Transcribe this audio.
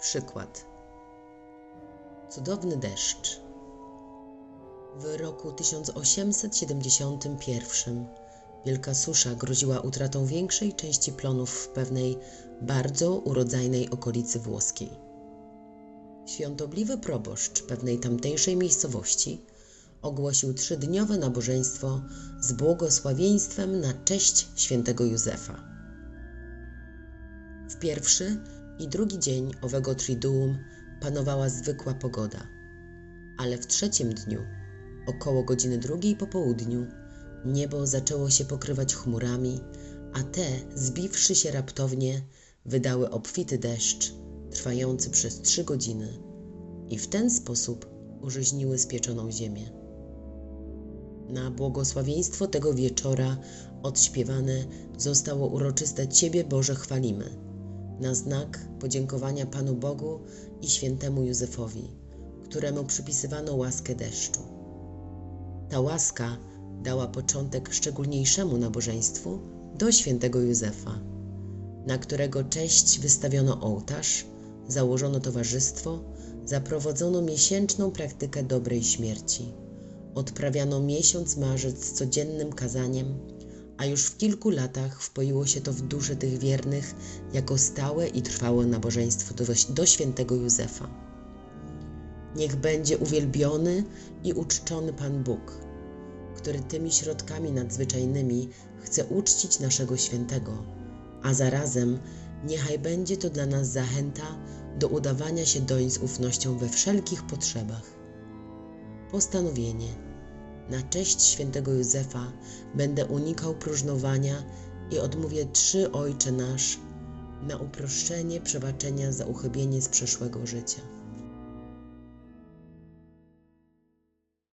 Przykład. Cudowny deszcz. W roku 1871 wielka susza groziła utratą większej części plonów w pewnej bardzo urodzajnej okolicy włoskiej. Świątobliwy proboszcz pewnej tamtejszej miejscowości ogłosił trzydniowe nabożeństwo z błogosławieństwem na cześć świętego Józefa. W pierwszy i drugi dzień owego triduum panowała zwykła pogoda, ale w trzecim dniu, około godziny drugiej po południu, niebo zaczęło się pokrywać chmurami, a te, zbiwszy się raptownie, wydały obfity deszcz, trwający przez trzy godziny i w ten sposób użyźniły spieczoną ziemię. Na błogosławieństwo tego wieczora odśpiewane zostało uroczyste Ciebie Boże chwalimy, na znak podziękowania Panu Bogu i świętemu Józefowi, któremu przypisywano łaskę deszczu. Ta łaska dała początek szczególniejszemu nabożeństwu do świętego Józefa, na którego cześć wystawiono ołtarz, założono towarzystwo, zaprowadzono miesięczną praktykę dobrej śmierci. Odprawiano miesiąc marzec codziennym kazaniem, a już w kilku latach wpoiło się to w dusze tych wiernych jako stałe i trwałe nabożeństwo do, do świętego Józefa. Niech będzie uwielbiony i uczczony Pan Bóg, który tymi środkami nadzwyczajnymi chce uczcić naszego świętego, a zarazem niechaj będzie to dla nas zachęta do udawania się doń z ufnością we wszelkich potrzebach. Postanowienie. Na cześć świętego Józefa będę unikał próżnowania i odmówię trzy Ojcze Nasz na uproszczenie przebaczenia za uchybienie z przeszłego życia.